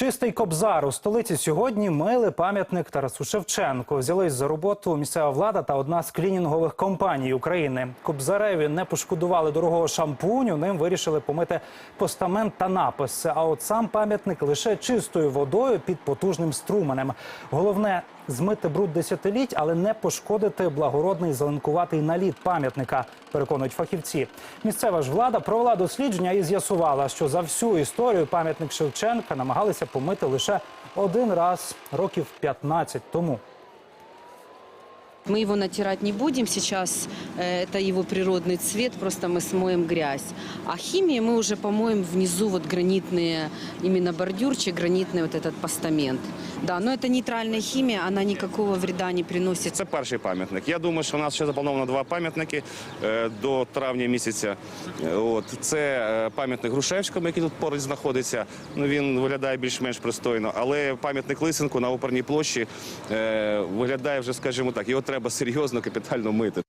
Чистий кобзар у столиці сьогодні мили пам'ятник Тарасу Шевченку. Взялись за роботу місцева влада та одна з клінінгових компаній України. Кобзареві не пошкодували дорогого шампуню. Ним вирішили помити постамент та написи. А от сам пам'ятник лише чистою водою під потужним струменем. Головне змити бруд десятиліть, але не пошкодити благородний зеленкуватий наліт пам'ятника. Переконують фахівці. Місцева ж влада провела дослідження і з'ясувала, що за всю історію пам'ятник Шевченка намагалися помити лише один раз років 15 тому. Мы его натирать не будем сейчас, э, это его природный цвет, просто мы смоем грязь. А химией мы уже помоем внизу вот гранитные, именно бордюрчик, гранитный вот этот постамент. Да, но это нейтральная химия, она никакого вреда не приносит. Це перший пам'ятник. Я думаю, що у нас ще заплановано два пам'ятники е, до травня місяця. Е, От це е, пам'ятник Грушевському, який тут поруч знаходиться. Ну він виглядає більш-менш пристойно. Але пам'ятник Лисенку на оперній площі е, виглядає вже, скажімо так, його треба серйозно капітально мити.